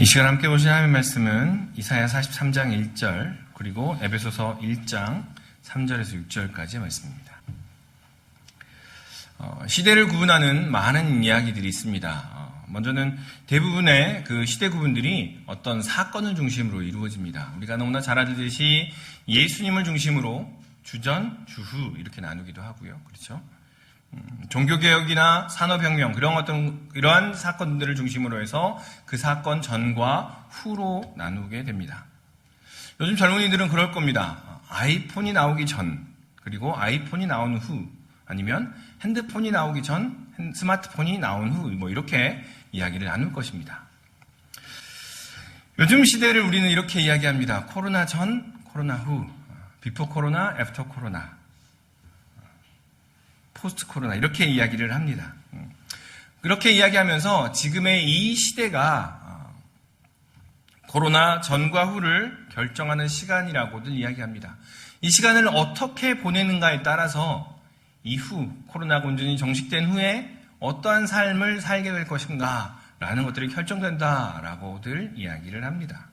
이 시간 함께 보실 하나님의 말씀은 이사야 43장 1절 그리고 에베소서 1장 3절에서 6절까지의 말씀입니다. 어, 시대를 구분하는 많은 이야기들이 있습니다. 어, 먼저는 대부분의 그 시대 구분들이 어떤 사건을 중심으로 이루어집니다. 우리가 너무나 잘 알듯이 예수님을 중심으로 주전, 주후 이렇게 나누기도 하고요. 그렇죠? 음, 종교개혁이나 산업혁명, 그런 어떤, 이러한 사건들을 중심으로 해서 그 사건 전과 후로 나누게 됩니다. 요즘 젊은이들은 그럴 겁니다. 아이폰이 나오기 전, 그리고 아이폰이 나온 후, 아니면 핸드폰이 나오기 전, 스마트폰이 나온 후, 뭐 이렇게 이야기를 나눌 것입니다. 요즘 시대를 우리는 이렇게 이야기합니다. 코로나 전, 코로나 후, 비포 코로나, 애프터 코로나. 포스트 코로나 이렇게 이야기를 합니다. 그렇게 이야기하면서 지금의 이 시대가 어, 코로나 전과 후를 결정하는 시간이라고들 이야기합니다. 이 시간을 어떻게 보내는가에 따라서 이후 코로나가 온전히 정식된 후에 어떠한 삶을 살게 될 것인가 라는 것들이 결정된다라고들 이야기를 합니다.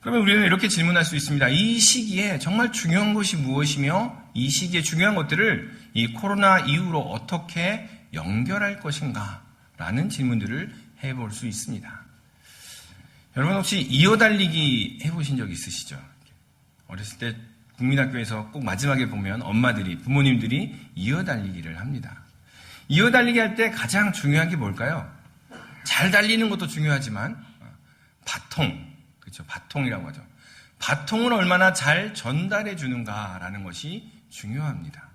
그러면 우리는 이렇게 질문할 수 있습니다. 이 시기에 정말 중요한 것이 무엇이며 이 시기에 중요한 것들을 이 코로나 이후로 어떻게 연결할 것인가? 라는 질문들을 해볼 수 있습니다. 여러분 혹시 이어달리기 해보신 적 있으시죠? 어렸을 때 국민학교에서 꼭 마지막에 보면 엄마들이, 부모님들이 이어달리기를 합니다. 이어달리기 할 때 가장 중요한 게 뭘까요? 잘 달리는 것도 중요하지만, 바통, 그렇죠. 바통이라고 하죠. 바통을 얼마나 잘 전달해 주는가라는 것이 중요합니다.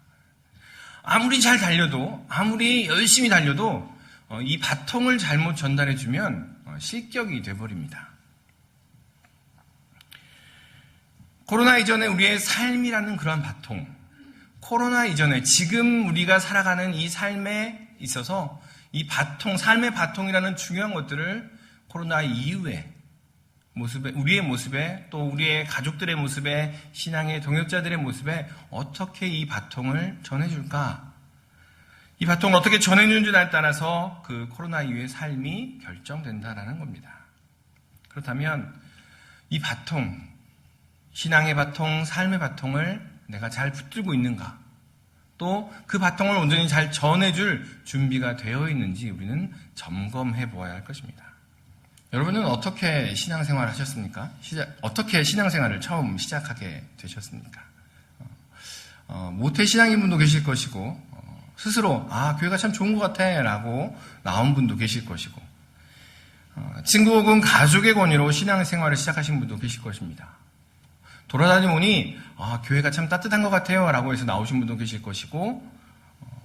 아무리 잘 달려도, 아무리 열심히 달려도 어, 이 바통을 잘못 전달해 주면 어, 실격이 돼버립니다. 코로나 이전에 우리의 삶이라는 그러한 바통, 코로나 이전에 지금 우리가 살아가는 이 삶에 있어서 이 바통, 삶의 바통이라는 중요한 것들을 코로나 이후에 모습에, 우리의 모습에 또 우리의 가족들의 모습에 신앙의 동역자들의 모습에 어떻게 이 바통을 전해줄까? 이 바통을 어떻게 전해주는지에 따라서 그 코로나 이후의 삶이 결정된다라는 겁니다. 그렇다면 이 바통, 신앙의 바통, 삶의 바통을 내가 잘 붙들고 있는가? 또 그 바통을 온전히 잘 전해줄 준비가 되어 있는지 우리는 점검해 보아야 할 것입니다. 여러분은 어떻게 신앙생활을 하셨습니까? 시작, 어떻게 신앙생활을 처음 시작하게 되셨습니까? 어, 어, 모태 신앙인 분도 계실 것이고 어, 스스로 아 교회가 참 좋은 것 같아 라고 나온 분도 계실 것이고 어, 친구 혹은 가족의 권유로 신앙생활을 시작하신 분도 계실 것입니다. 돌아다니 보니 아 교회가 참 따뜻한 것 같아요 라고 해서 나오신 분도 계실 것이고 어,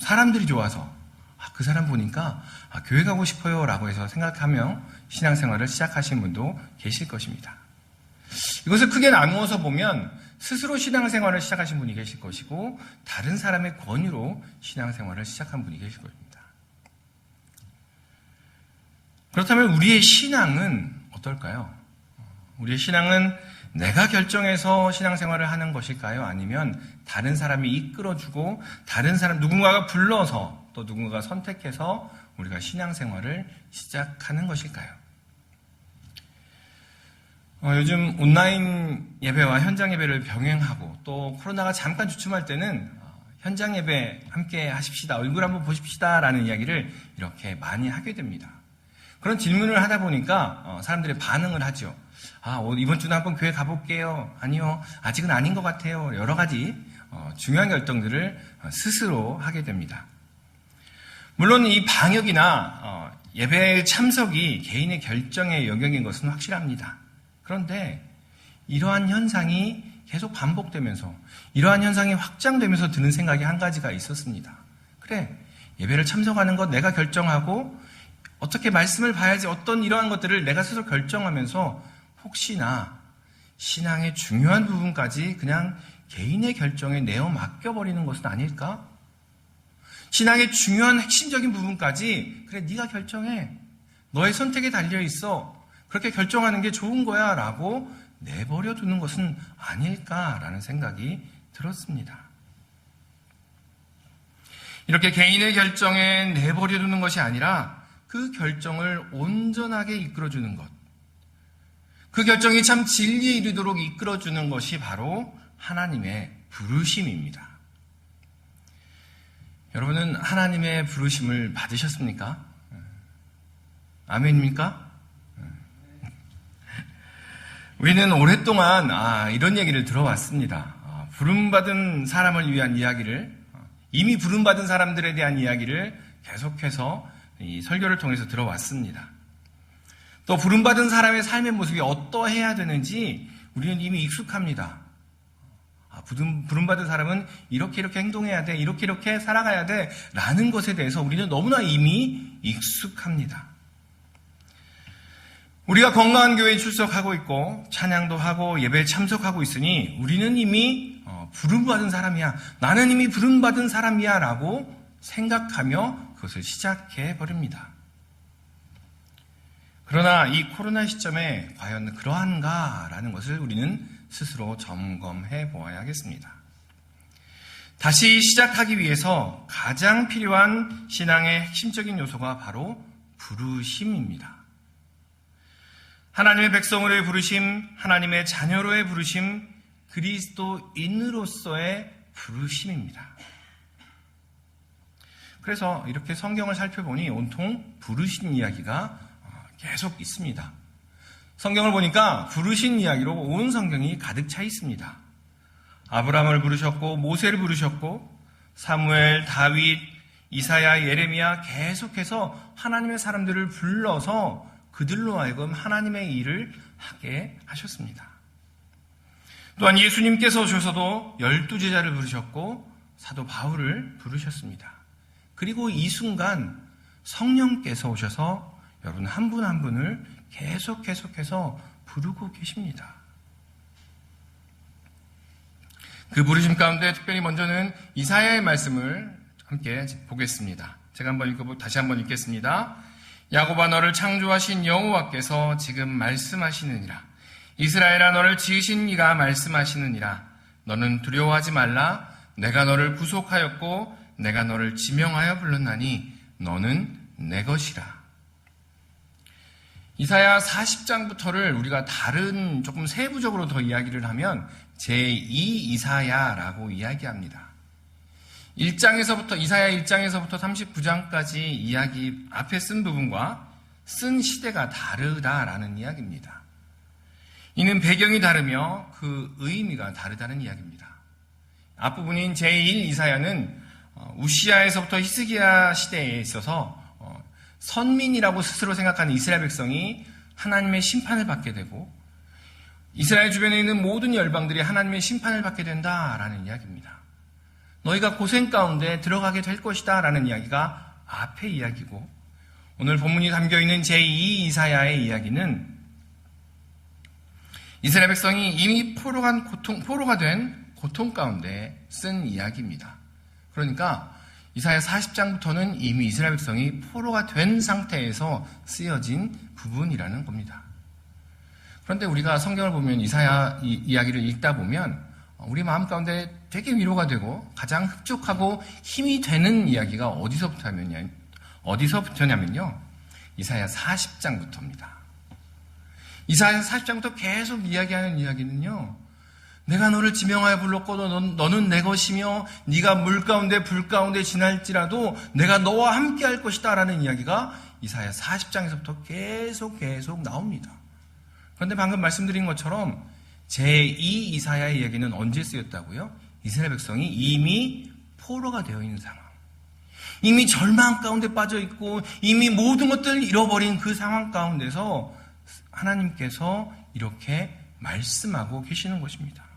사람들이 좋아서 아, 그 사람 보니까 아, 교회 가고 싶어요 라고 해서 생각하며 신앙생활을 시작하신 분도 계실 것입니다. 이것을 크게 나누어서 보면 스스로 신앙생활을 시작하신 분이 계실 것이고 다른 사람의 권유로 신앙생활을 시작한 분이 계실 것입니다. 그렇다면 우리의 신앙은 어떨까요? 우리의 신앙은 내가 결정해서 신앙생활을 하는 것일까요? 아니면 다른 사람이 이끌어주고 다른 사람 누군가가 불러서 또 누군가가 선택해서 우리가 신앙생활을 시작하는 것일까요? 어, 요즘 온라인 예배와 현장 예배를 병행하고 또 코로나가 잠깐 주춤할 때는 어, 현장 예배 함께 하십시다. 얼굴 한번 보십시다. 라는 이야기를 이렇게 많이 하게 됩니다. 그런 질문을 하다 보니까 어, 사람들이 반응을 하죠. 아, 이번 주는 한번 교회 가볼게요. 아니요. 아직은 아닌 것 같아요. 여러 가지 어, 중요한 결정들을 어, 스스로 하게 됩니다. 물론 이 방역이나 어, 예배 참석이 개인의 결정의 영역인 것은 확실합니다. 그런데 이러한 현상이 계속 반복되면서 이러한 현상이 확장되면서 드는 생각이 한 가지가 있었습니다. 그래, 예배를 참석하는 것 내가 결정하고 어떻게 말씀을 봐야지 어떤 이러한 것들을 내가 스스로 결정하면서 혹시나 신앙의 중요한 부분까지 그냥 개인의 결정에 내어 맡겨버리는 것은 아닐까? 신앙의 중요한 핵심적인 부분까지 그래 네가 결정해. 너의 선택에 달려 있어. 그렇게 결정하는 게 좋은 거야라고 내버려 두는 것은 아닐까라는 생각이 들었습니다. 이렇게 개인의 결정에 내버려 두는 것이 아니라 그 결정을 온전하게 이끌어 주는 것. 그 결정이 참 진리에 이르도록 이끌어 주는 것이 바로 하나님의 부르심입니다. 여러분은 하나님의 부르심을 받으셨습니까? 아멘입니까? 우리는 오랫동안 아, 이런 얘기를 들어왔습니다. 아, 부름받은 사람을 위한 이야기를 이미 부름받은 사람들에 대한 이야기를 계속해서 이 설교를 통해서 들어왔습니다. 또 부름받은 사람의 삶의 모습이 어떠해야 되는지 우리는 이미 익숙합니다. 아, 부름, 부름 받은 사람은 이렇게 이렇게 행동해야 돼, 이렇게 이렇게 살아가야 돼, 라는 것에 대해서 우리는 너무나 이미 익숙합니다. 우리가 건강한 교회에 출석하고 있고, 찬양도 하고, 예배에 참석하고 있으니, 우리는 이미 어, 부름받은 사람이야. 나는 이미 부름받은 사람이야. 라고 생각하며 그것을 시작해 버립니다. 그러나 이 코로나 시점에 과연 그러한가? 라는 것을 우리는 스스로 점검해 보아야 겠습니다. 다시 시작하기 위해서 가장 필요한 신앙의 핵심적인 요소가 바로 부르심입니다. 하나님의 백성으로의 부르심, 하나님의 자녀로의 부르심, 그리스도인으로서의 부르심입니다. 그래서 이렇게 성경을 살펴보니 온통 부르신 이야기가 계속 있습니다. 성경을 보니까 부르신 이야기로 온 성경이 가득 차 있습니다. 아브라함을 부르셨고 모세를 부르셨고 사무엘, 다윗, 이사야, 예레미야 계속해서 하나님의 사람들을 불러서 그들로 하여금 하나님의 일을 하게 하셨습니다. 또한 예수님께서 오셔서도 열두 제자를 부르셨고 사도 바울을 부르셨습니다. 그리고 이 순간 성령께서 오셔서 여러분 한 분한 분을 계속 계속해서 부르고 계십니다. 그 부르심 가운데 특별히 먼저는 이사야의 말씀을 함께 보겠습니다. 제가 한번 읽어 다시 한번 읽겠습니다. 야곱아 너를 창조하신 여호와께서 지금 말씀하시느니라. 이스라엘아 너를 지으신 이가 말씀하시느니라. 너는 두려워하지 말라. 내가 너를 구속하였고 내가 너를 지명하여 불렀나니 너는 내 것이라. 이사야 40장부터를 우리가 다른 조금 세부적으로 더 이야기를 하면 제2 이사야라고 이야기합니다. 1장에서부터 이사야 1장에서부터 39장까지 이야기 앞에 쓴 부분과 쓴 시대가 다르다라는 이야기입니다. 이는 배경이 다르며 그 의미가 다르다는 이야기입니다. 앞부분인 제1 이사야는 우시아에서부터 히스기야 시대에 있어서 선민이라고 스스로 생각하는 이스라엘 백성이 하나님의 심판을 받게 되고 이스라엘 주변에 있는 모든 열방들이 하나님의 심판을 받게 된다라는 이야기입니다. 너희가 고생 가운데 들어가게 될 것이다 라는 이야기가 앞에 이야기고 오늘 본문이 담겨 있는 제2 이사야의 이야기는 이스라엘 백성이 이미 포로가, 고통, 포로가 된 고통 가운데 쓴 이야기입니다. 그러니까 이사야 40장부터는 이미 이스라엘 백성이 포로가 된 상태에서 쓰여진 부분이라는 겁니다. 그런데 우리가 성경을 보면 이사야 이야기를 읽다 보면 우리 마음 가운데 되게 위로가 되고 가장 흡족하고 힘이 되는 이야기가 어디서부터 하면요. 어디서부터냐면요. 이사야 40장부터입니다. 이사야 40장부터 계속 이야기하는 이야기는요. 내가 너를 지명하여 불렀고 너는 내 것이며 네가 물 가운데 불 가운데 지날지라도 내가 너와 함께 할 것이다라는 이야기가 이사야 40장에서부터 계속 계속 나옵니다. 그런데 방금 말씀드린 것처럼 제2 이사야의 이야기는 언제 쓰였다고요? 이스라엘 백성이 이미 포로가 되어 있는 상황. 이미 절망 가운데 빠져 있고 이미 모든 것들을 잃어버린 그 상황 가운데서 하나님께서 이렇게 말씀하고 계시는 것입니다.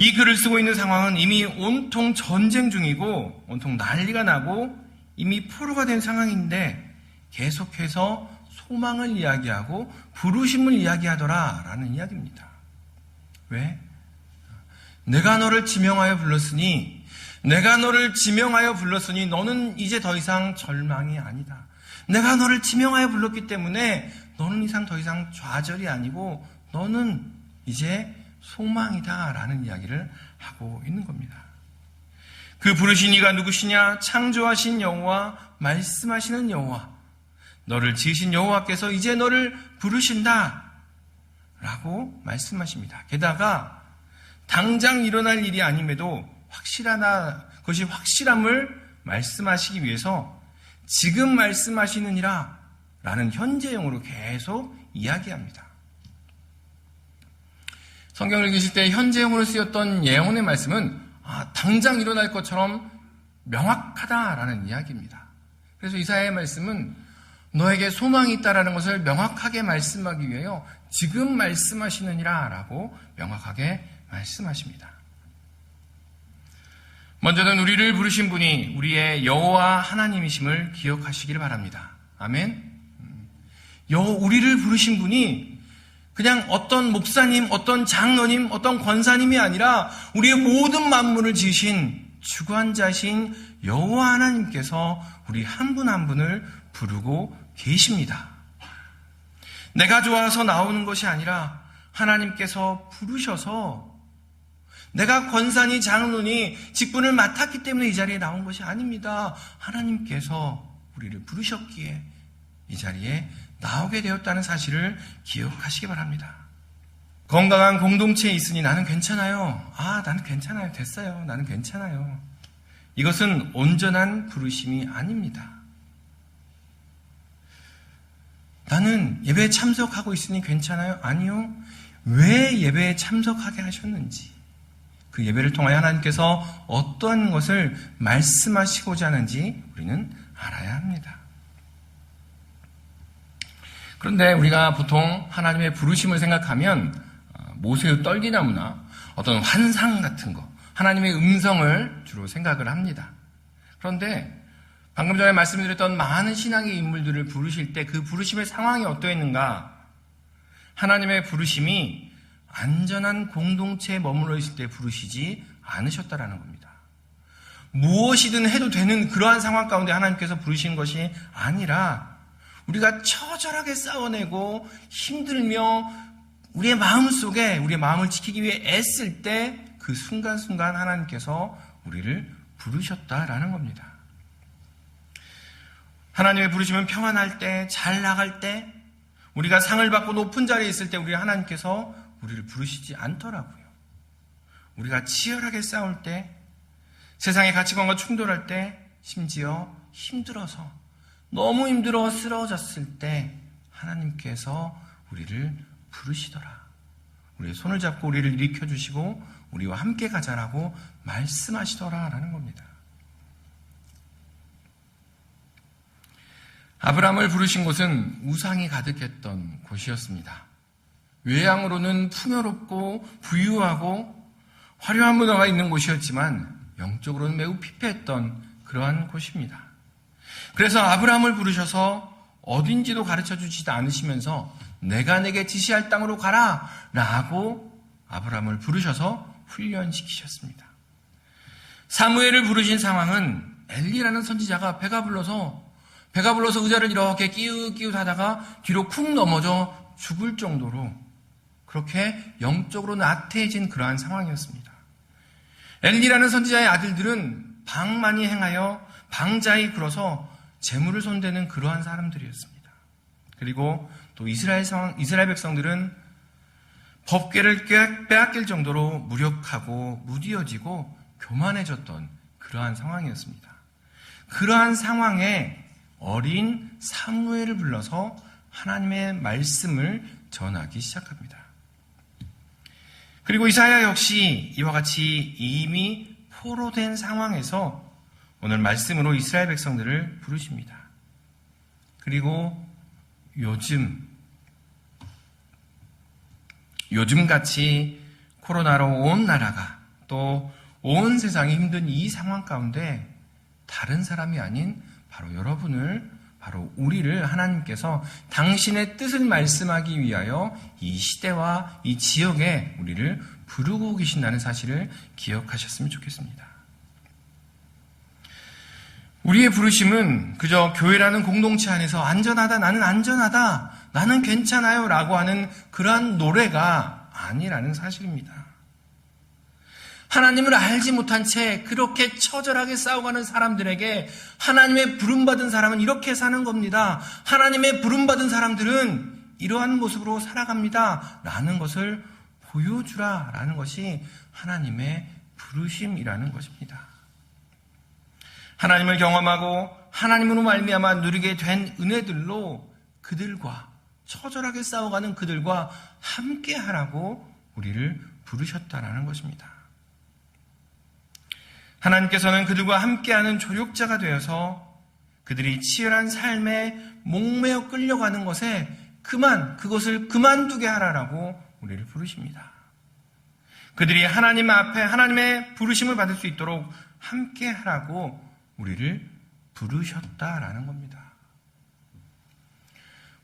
이 글을 쓰고 있는 상황은 이미 온통 전쟁 중이고 온통 난리가 나고 이미 포로가 된 상황인데 계속해서 소망을 이야기하고 부르심을 이야기하더라 라는 이야기입니다. 왜? 내가 너를 지명하여 불렀으니 내가 너를 지명하여 불렀으니 너는 이제 더 이상 절망이 아니다. 내가 너를 지명하여 불렀기 때문에 너는 이상 더 이상 좌절이 아니고 너는 이제 소망이다 라는 이야기를 하고 있는 겁니다. 그 부르신 이가 누구시냐? 창조하신 여호와, 말씀하시는 여호와. 너를 지으신 여호와께서 이제 너를 부르신다. 라고 말씀하십니다. 게다가 당장 일어날 일이 아님에도 확실하나 그것이 확실함을 말씀하시기 위해서 지금 말씀하시느니라 라는 현재형으로 계속 이야기합니다. 성경을 읽으실 때 현재형으로 쓰였던 예언의 말씀은 아, 당장 일어날 것처럼 명확하다라는 이야기입니다. 그래서 이사야의 말씀은 너에게 소망이 있다라는 것을 명확하게 말씀하기 위하여 지금 말씀하시느니라 라고 명확하게 말씀하십니다. 먼저는 우리를 부르신 분이 우리의 여호와 하나님이심을 기억하시기를 바랍니다. 아멘. 여 우리를 부르신 분이 그냥 어떤 목사님, 어떤 장로님, 어떤 권사님이 아니라 우리의 모든 만물을 지으신 주관자신 여호와 하나님께서 우리 한분한 분을 부르고 계십니다. 내가 좋아서 나오는 것이 아니라 하나님께서 부르셔서 내가 권사니 장로니 직분을 맡았기 때문에 이 자리에 나온 것이 아닙니다. 하나님께서 우리를 부르셨기에 이 자리에 나오게 되었다는 사실을 기억하시기 바랍니다. 건강한 공동체에 있으니 나는 괜찮아요. 아, 나는 괜찮아요. 됐어요. 나는 괜찮아요. 이것은 온전한 부르심이 아닙니다. 나는 예배에 참석하고 있으니 괜찮아요? 아니요. 왜 예배에 참석하게 하셨는지, 그 예배를 통하여 하나님께서 어떠한 것을 말씀하시고자 하는지 우리는 알아야 합니다. 그런데 우리가 보통 하나님의 부르심을 생각하면 어, 모세의 떨기나무나 어떤 환상 같은 거, 하나님의 음성을 주로 생각을 합니다. 그런데 방금 전에 말씀드렸던 많은 신앙의 인물들을 부르실 때 그 부르심의 상황이 어떠했는가? 하나님의 부르심이 안전한 공동체에 머물러 있을 때 부르시지 않으셨다라는 겁니다. 무엇이든 해도 되는 그러한 상황 가운데 하나님께서 부르신 것이 아니라 우리가 처절하게 싸워내고 힘들며 우리의 마음 속에 우리의 마음을 지키기 위해 애쓸 때 그 순간순간 하나님께서 우리를 부르셨다라는 겁니다. 하나님의 부르시면 평안할 때, 잘 나갈 때, 우리가 상을 받고 높은 자리에 있을 때 우리 하나님께서 우리를 부르시지 않더라고요. 우리가 치열하게 싸울 때, 세상의 가치관과 충돌할 때, 심지어 힘들어서, 너무 힘들어 쓰러졌을 때, 하나님께서 우리를 부르시더라. 우리의 손을 잡고 우리를 일으켜 주시고, 우리와 함께 가자라고 말씀하시더라라는 겁니다. 아브라함을 부르신 곳은 우상이 가득했던 곳이었습니다. 외양으로는 풍요롭고 부유하고 화려한 문화가 있는 곳이었지만 영적으로는 매우 피폐했던 그러한 곳입니다. 그래서 아브라함을 부르셔서 어딘지도 가르쳐 주지도 않으시면서 내가 내게 지시할 땅으로 가라 라고 아브라함을 부르셔서 훈련시키셨습니다. 사무엘을 부르신 상황은 엘리라는 선지자가 배가 불러서 배가 불러서 의자를 이렇게 끼우끼우 하다가 뒤로 쿵 넘어져 죽을 정도로 그렇게 영적으로 나태해진 그러한 상황이었습니다. 엘리라는 선지자의 아들들은 방만이 행하여 방자히 굴어서 재물을 손대는 그러한 사람들이었습니다. 그리고 또 이스라엘 성, 이스라엘 백성들은 법계를 빼앗길 정도로 무력하고 무디어지고 교만해졌던 그러한 상황이었습니다. 그러한 상황에 어린 사무엘을 불러서 하나님의 말씀을 전하기 시작합니다. 그리고 이사야 역시 이와 같이 이미 포로된 상황에서 오늘 말씀으로 이스라엘 백성들을 부르십니다. 그리고 요즘 요즘같이 코로나로 온 나라가 또 온 세상이 힘든 이 상황 가운데 다른 사람이 아닌 바로 여러분을 바로 우리를 하나님께서 당신의 뜻을 말씀하기 위하여 이 시대와 이 지역에 우리를 부르고 계신다는 사실을 기억하셨으면 좋겠습니다. 우리의 부르심은 그저 교회라는 공동체 안에서 안전하다, 나는 안전하다, 나는 괜찮아요 라고 하는 그러한 노래가 아니라는 사실입니다. 하나님을 알지 못한 채 그렇게 처절하게 싸워가는 사람들에게 하나님의 부름받은 사람은 이렇게 사는 겁니다. 하나님의 부름받은 사람들은 이러한 모습으로 살아갑니다. 라는 것을 보여주라. 라는 것이 하나님의 부르심이라는 것입니다. 하나님을 경험하고 하나님으로 말미암아 누리게 된 은혜들로 그들과 처절하게 싸워가는 그들과 함께 하라고 우리를 부르셨다라는 것입니다. 하나님께서는 그들과 함께하는 조력자가 되어서 그들이 치열한 삶에 목매어 끌려가는 것에 그만 그것을 그만두게 하라라고 우리를 부르십니다. 그들이 하나님 앞에 하나님의 부르심을 받을 수 있도록 함께 하라고 우리를 부르셨다라는 겁니다.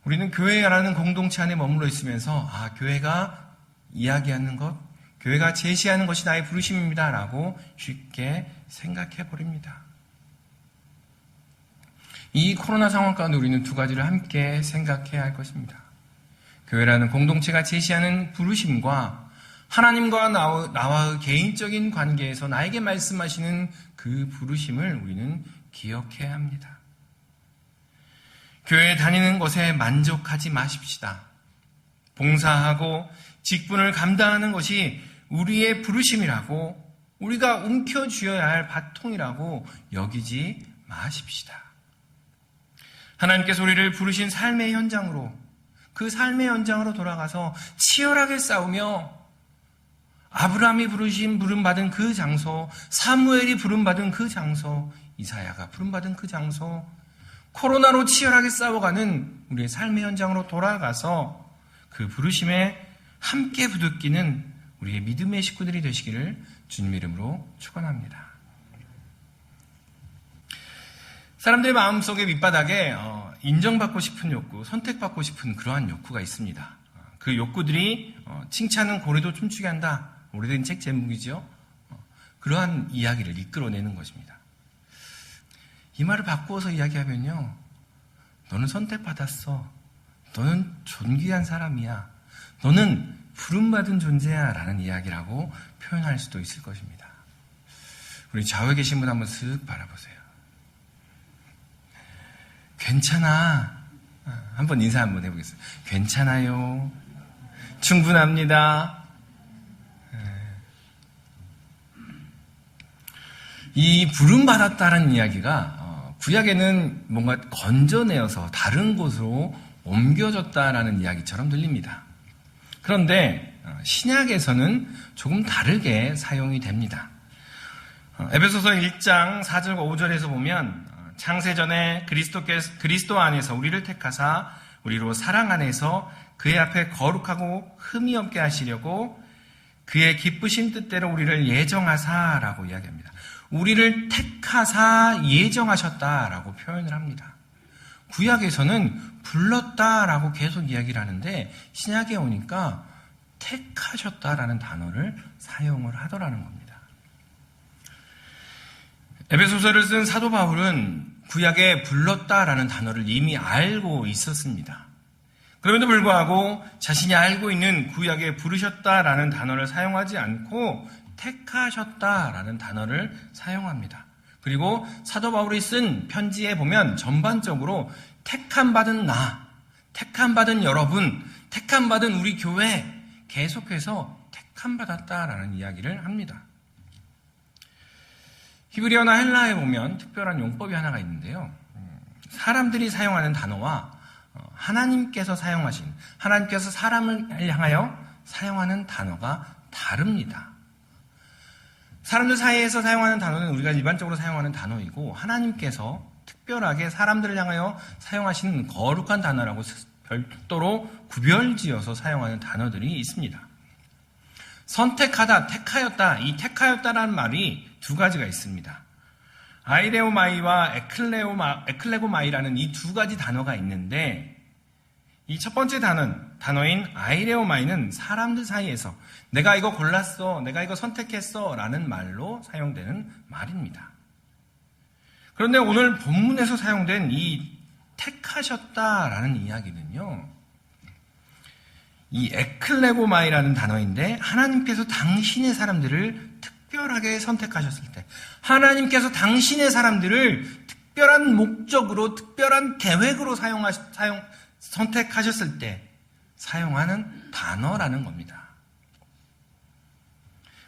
우리는 교회라는 공동체 안에 머물러 있으면서 아 교회가 이야기하는 것, 교회가 제시하는 것이 나의 부르심입니다라고 쉽게 생각해 버립니다. 이 코로나 상황 가운데 우리는 두 가지를 함께 생각해야 할 것입니다. 교회라는 공동체가 제시하는 부르심과 하나님과 나와의 개인적인 관계에서 나에게 말씀하시는 그 부르심을 우리는 기억해야 합니다. 교회 다니는 것에 만족하지 마십시다. 봉사하고 직분을 감당하는 것이 우리의 부르심이라고 우리가 움켜쥐어야 할 바통이라고 여기지 마십시다. 하나님께서 우리를 부르신 삶의 현장으로 그 삶의 현장으로 돌아가서 치열하게 싸우며 아브라함이 부르신 부름받은 그 장소, 사무엘이 부름받은 그 장소, 이사야가 부름받은 그 장소, 코로나로 치열하게 싸워가는 우리의 삶의 현장으로 돌아가서 그 부르심에 함께 부득끼는 우리의 믿음의 식구들이 되시기를 주님 이름으로 축원합니다. 사람들의 마음속에 밑바닥에 어, 인정받고 싶은 욕구, 선택받고 싶은 그러한 욕구가 있습니다. 그 욕구들이 어, 칭찬은 고래도 춤추게 한다. 오래된 책 제목이죠. 어, 그러한 이야기를 이끌어내는 것입니다. 이 말을 바꾸어서 이야기하면요. 너는 선택받았어. 너는 존귀한 사람이야. 너는 부름받은 존재야. 라는 이야기를 하고 표현할 수도 있을 것입니다. 우리 좌우에 계신 분 한번 쓱 바라보세요. 괜찮아. 어, 한번 인사 한번 해보겠습니다. 괜찮아요. 충분합니다. 이 부름받았다는 이야기가 어, 구약에는 뭔가 건져내어서 다른 곳으로 옮겨졌다라는 이야기처럼 들립니다. 그런데 어, 신약에서는 조금 다르게 사용이 됩니다. 어, 에베소서 1장 4절과 5절에서 보면 창세전에 그리스도께 그리스도 안에서 우리를 택하사 우리로 사랑 안에서 그의 앞에 거룩하고 흠이 없게 하시려고 그의 기쁘신 뜻대로 우리를 예정하사라고 이야기합니다. 우리를 택하사 예정하셨다라고 표현을 합니다. 구약에서는 불렀다라고 계속 이야기를 하는데 신약에 오니까 택하셨다라는 단어를 사용을 하더라는 겁니다. 에베소서를 쓴 사도 바울은 구약에 불렀다라는 단어를 이미 알고 있었습니다. 그럼에도 불구하고 자신이 알고 있는 구약에 부르셨다라는 단어를 사용하지 않고 택하셨다라는 단어를 사용합니다. 그리고 사도 바울이 쓴 편지에 보면 전반적으로 택함 받은 나, 택함 받은 여러분, 택함 받은 우리 교회 계속해서 택함 받았다라는 이야기를 합니다. 히브리어나 헬라에 보면 특별한 용법이 하나가 있는데요. 사람들이 사용하는 단어와 어, 하나님께서 사용하신 하나님께서 사람을 향하여 사용하는 단어가 다릅니다. 사람들 사이에서 사용하는 단어는 우리가 일반적으로 사용하는 단어이고 하나님께서 특별하게 사람들을 향하여 사용하시는 거룩한 단어라고 별도로 구별지어서 사용하는 단어들이 있습니다. 선택하다, 택하였다, 이 택하였다라는 말이 두 가지가 있습니다. 아이레오마이와 에클레오마, 에클레고마이라는 이 두 가지 단어가 있는데 이 첫 번째 단어는 단어인 아이레오마이는 사람들 사이에서 내가 이거 골랐어, 내가 이거 선택했어 라는 말로 사용되는 말입니다. 그런데 오늘 본문에서 사용된 이 택하셨다 라는 이야기는요, 이 에클레고마이라는 단어인데 하나님께서 당신의 사람들을 특별하게 선택하셨을 때, 하나님께서 당신의 사람들을 특별한 목적으로, 특별한 계획으로 사용하, 사용, 선택하셨을 때 사용하는 단어라는 겁니다.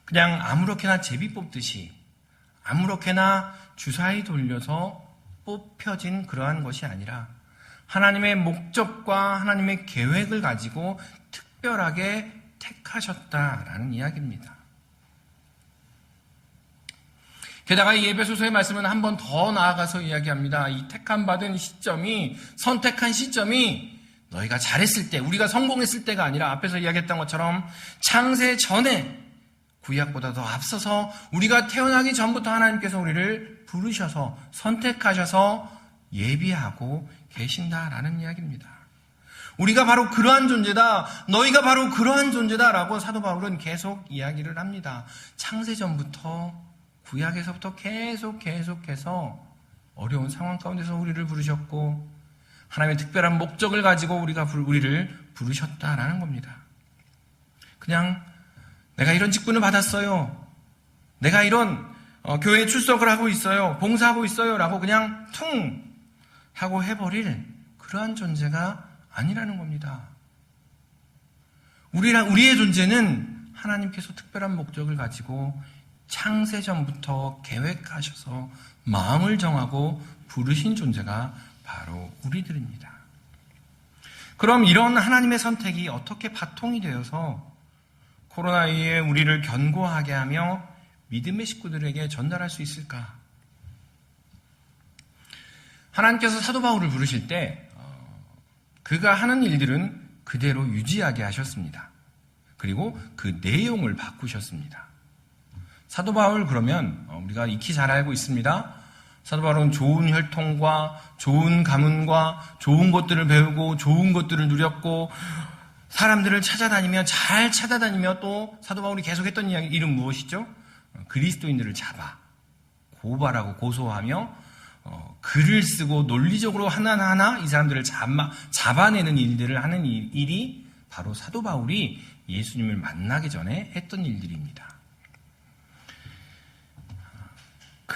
그냥 아무렇게나 제비 뽑듯이 아무렇게나 주사위 돌려서 뽑혀진 그러한 것이 아니라 하나님의 목적과 하나님의 계획을 가지고 특별하게 택하셨다라는 이야기입니다. 게다가 이 예배소서의 말씀은 한 번 더 나아가서 이야기합니다. 이 택함 받은 시점이 선택한 시점이 너희가 잘했을 때, 우리가 성공했을 때가 아니라 앞에서 이야기했던 것처럼 창세 전에 구약보다 더 앞서서 우리가 태어나기 전부터 하나님께서 우리를 부르셔서 선택하셔서 예비하고 계신다라는 이야기입니다. 우리가 바로 그러한 존재다. 너희가 바로 그러한 존재다라고 사도 바울은 계속 이야기를 합니다. 창세 전부터 구약에서부터 계속 계속해서 어려운 상황 가운데서 우리를 부르셨고 하나님의 특별한 목적을 가지고 우리가 우리를 부르셨다라는 겁니다. 그냥 내가 이런 직분을 받았어요. 내가 이런 어, 교회에 출석을 하고 있어요. 봉사하고 있어요라고 그냥 퉁 하고 해버릴 그러한 존재가 아니라는 겁니다. 우리랑 우리의 존재는 하나님께서 특별한 목적을 가지고 창세전부터 계획하셔서 마음을 정하고 부르신 존재가 바로 우리들입니다. 그럼 이런 하나님의 선택이 어떻게 바통이 되어서 코로나2에 우리를 견고하게 하며 믿음의 식구들에게 전달할 수 있을까? 하나님께서 사도 바울을 부르실 때 어, 그가 하는 일들은 그대로 유지하게 하셨습니다. 그리고 그 내용을 바꾸셨습니다. 사도 바울 그러면 어, 우리가 익히 잘 알고 있습니다. 사도 바울은 좋은 혈통과 좋은 가문과 좋은 것들을 배우고 좋은 것들을 누렸고 사람들을 찾아다니며 잘 찾아다니며 또 사도 바울이 계속했던 이야기 이름 무엇이죠? 어, 그리스도인들을 잡아 고발하고 고소하며 어, 글을 쓰고 논리적으로 하나하나 이 사람들을 잡아, 잡아내는 일들을 하는 일, 일이 바로 사도 바울이 예수님을 만나기 전에 했던 일들입니다.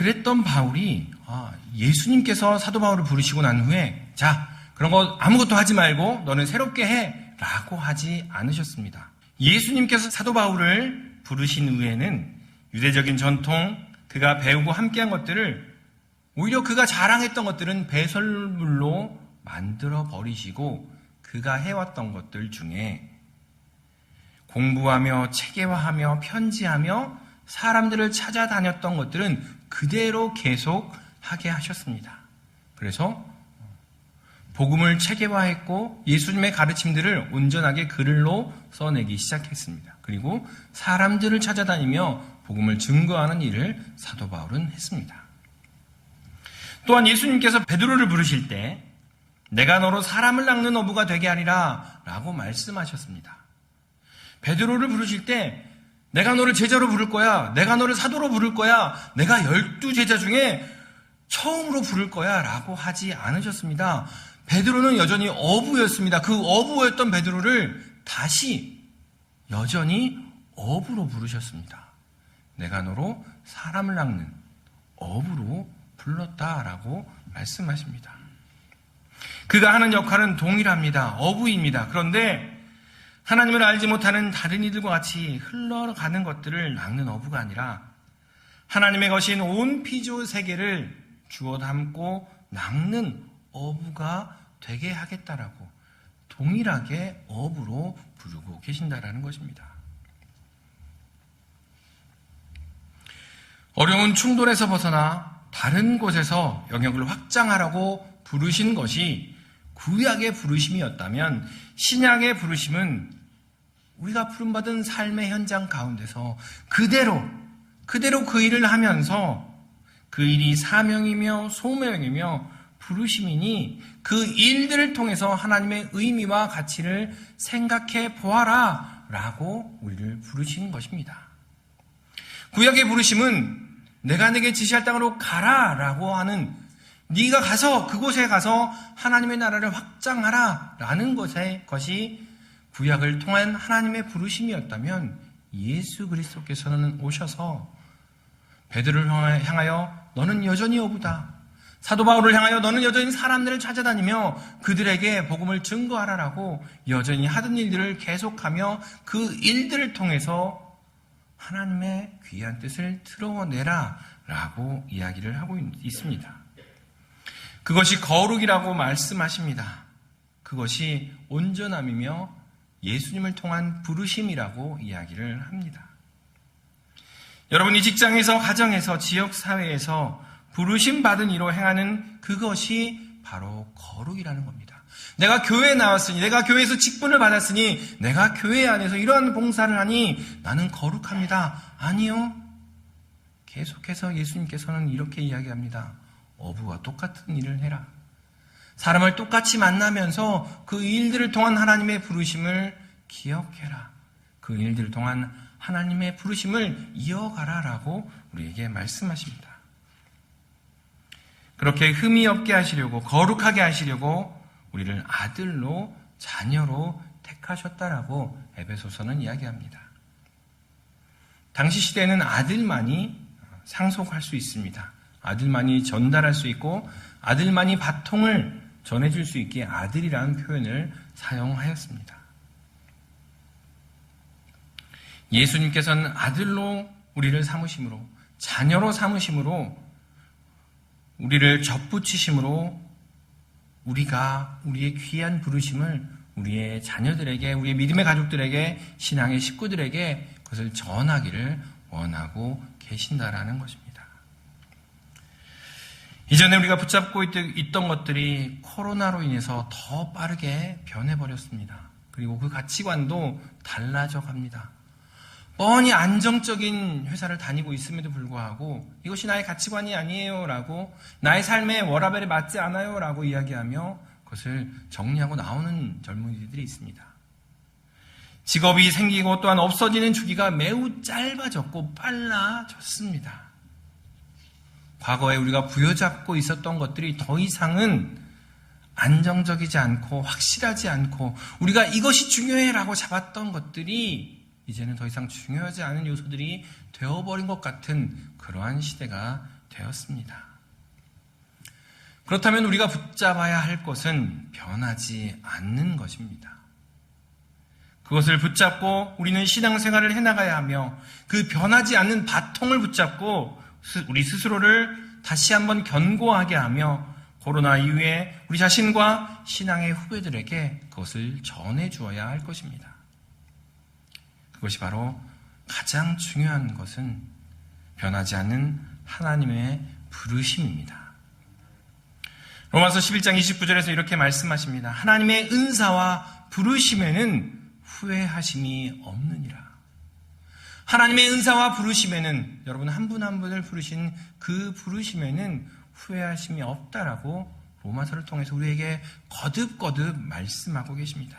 그랬던 바울이 아, 예수님께서 사도 바울을 부르시고 난 후에 자 그런 거 아무것도 하지 말고 너는 새롭게 해라고 하지 않으셨습니다. 예수님께서 사도 바울을 부르신 후에는 유대적인 전통 그가 배우고 함께한 것들을 오히려 그가 자랑했던 것들은 배설물로 만들어 버리시고 그가 해왔던 것들 중에 공부하며 체계화하며 편지하며 사람들을 찾아다녔던 것들은 그대로 계속 하게 하셨습니다. 그래서 복음을 체계화했고 예수님의 가르침들을 온전하게 글로 써내기 시작했습니다. 그리고 사람들을 찾아다니며 복음을 증거하는 일을 사도 바울은 했습니다. 또한 예수님께서 베드로를 부르실 때 내가 너로 사람을 낚는 어부가 되게 하리라 라고 말씀하셨습니다. 베드로를 부르실 때 내가 너를 제자로 부를 거야. 내가 너를 사도로 부를 거야. 내가 열두 제자 중에 처음으로 부를 거야. 라고 하지 않으셨습니다. 베드로는 여전히 어부였습니다. 그 어부였던 베드로를 다시 여전히 어부로 부르셨습니다. 내가 너로 사람을 낚는 어부로 불렀다라고 말씀하십니다. 그가 하는 역할은 동일합니다. 어부입니다. 그런데 하나님을 알지 못하는 다른 이들과 같이 흘러가는 것들을 낚는 어부가 아니라 하나님의 것인 온 피조 세계를 주워 담고 낚는 어부가 되게 하겠다라고 동일하게 어부로 부르고 계신다라는 것입니다. 어려운 충돌에서 벗어나 다른 곳에서 영역을 확장하라고 부르신 것이 구약의 부르심이었다면 신약의 부르심은 우리가 부름받은 삶의 현장 가운데서 그대로, 그대로 그 일을 하면서 그 일이 사명이며 소명이며 부르심이니 그 일들을 통해서 하나님의 의미와 가치를 생각해 보아라 라고 우리를 부르신 것입니다. 구약의 부르심은 내가 내게 지시할 땅으로 가라 라고 하는 네가 가서 그곳에 가서 하나님의 나라를 확장하라 라는 것의 것이 구약을 통한 하나님의 부르심이었다면 예수 그리스도께서는 오셔서 베드로를 향하여 너는 여전히 어부다. 사도 바울을 향하여 너는 여전히 사람들을 찾아다니며 그들에게 복음을 증거하라라고 여전히 하던 일들을 계속하며 그 일들을 통해서 하나님의 귀한 뜻을 드러내라 라고 이야기를 하고 있습니다. 그것이 거룩이라고 말씀하십니다. 그것이 온전함이며 예수님을 통한 부르심이라고 이야기를 합니다. 여러분 이 직장에서, 가정에서, 지역 사회에서 부르심 받은 이로 행하는 그것이 바로 거룩이라는 겁니다. 내가 교회에 나왔으니, 내가 교회에서 직분을 받았으니, 내가 교회 안에서 이러한 봉사를 하니 나는 거룩합니다. 아니요. 계속해서 예수님께서는 이렇게 이야기합니다. 어부와 똑같은 일을 해라. 사람을 똑같이 만나면서 그 일들을 통한 하나님의 부르심을 기억해라. 그 일들을 통한 하나님의 부르심을 이어가라라고 우리에게 말씀하십니다. 그렇게 흠이 없게 하시려고 거룩하게 하시려고 우리를 아들로 자녀로 택하셨다라고 에베소서는 이야기합니다. 당시 시대에는 아들만이 상속할 수 있습니다. 아들만이 전달할 수 있고 아들만이 바통을 전해줄 수 있기에 아들이라는 표현을 사용하였습니다. 예수님께서는 아들로 우리를 삼으심으로 자녀로 삼으심으로 우리를 접붙이심으로 우리가 우리의 귀한 부르심을 우리의 자녀들에게 우리의 믿음의 가족들에게 신앙의 식구들에게 그것을 전하기를 원하고 계신다라는 것입니다. 이전에 우리가 붙잡고 있던 것들이 코로나로 인해서 더 빠르게 변해버렸습니다. 그리고 그 가치관도 달라져 갑니다. 뻔히 안정적인 회사를 다니고 있음에도 불구하고 이것이 나의 가치관이 아니에요 라고 나의 삶의 워라벨에 맞지 않아요 라고 이야기하며 그것을 정리하고 나오는 젊은이들이 있습니다. 직업이 생기고 또한 없어지는 주기가 매우 짧아졌고 빨라졌습니다. 과거에 우리가 부여잡고 있었던 것들이 더 이상은 안정적이지 않고 확실하지 않고 우리가 이것이 중요해라고 잡았던 것들이 이제는 더 이상 중요하지 않은 요소들이 되어버린 것 같은 그러한 시대가 되었습니다. 그렇다면 우리가 붙잡아야 할 것은 변하지 않는 것입니다. 그것을 붙잡고 우리는 신앙생활을 해나가야 하며 그 변하지 않는 바통을 붙잡고 우리 스스로를 다시 한번 견고하게 하며 코로나 이후에 우리 자신과 신앙의 후배들에게 그것을 전해 주어야 할 것입니다. 그것이 바로 가장 중요한 것은 변하지 않는 하나님의 부르심입니다. 로마서 11장 29절에서 이렇게 말씀하십니다. 하나님의 은사와 부르심에는 후회하심이 없느니라. 하나님의 은사와 부르심에는 여러분 한 분 한 분을 부르신 그 부르심에는 후회하심이 없다라고 로마서를 통해서 우리에게 거듭거듭 말씀하고 계십니다.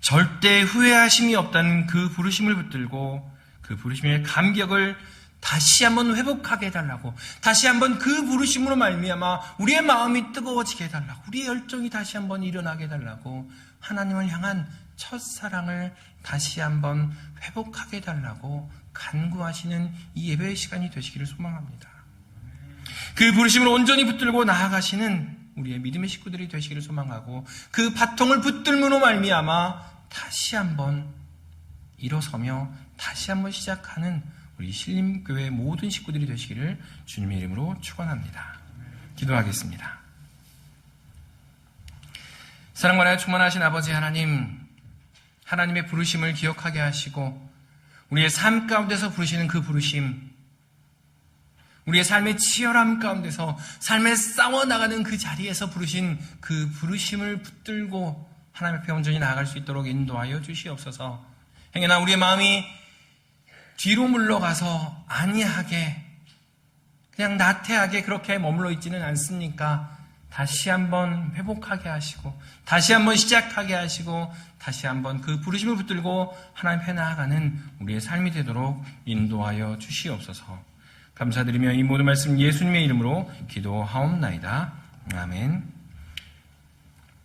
절대 후회하심이 없다는 그 부르심을 붙들고 그 부르심의 감격을 다시 한번 회복하게 해달라고 다시 한번 그 부르심으로 말미암아 우리의 마음이 뜨거워지게 해달라고 우리의 열정이 다시 한번 일어나게 해달라고 하나님을 향한 첫사랑을 다시 한번 회복하게 해달라고 간구하시는 이 예배의 시간이 되시기를 소망합니다. 그 부르심을 온전히 붙들고 나아가시는 우리의 믿음의 식구들이 되시기를 소망하고 그 바통을 붙들므로 말미암아 다시 한번 일어서며 다시 한번 시작하는 우리 신림교회 모든 식구들이 되시기를 주님의 이름으로 축원합니다. 기도하겠습니다. 사랑과 충만하신 아버지 하나님, 하나님의 부르심을 기억하게 하시고 우리의 삶 가운데서 부르시는 그 부르심, 우리의 삶의 치열함 가운데서 삶에 싸워 나가는 그 자리에서 부르신 그 부르심을 붙들고 하나님 앞에 온전히 나아갈 수 있도록 인도하여 주시옵소서. 행여나 우리의 마음이 뒤로 물러가서 안이하게 그냥 나태하게 그렇게 머물러 있지는 않습니까? 다시 한번 회복하게 하시고 다시 한번 시작하게 하시고 다시 한번 그 부르심을 붙들고 하나님 앞에 나아가는 우리의 삶이 되도록 인도하여 주시옵소서. 감사드리며 이 모든 말씀 예수님의 이름으로 기도하옵나이다. 아멘.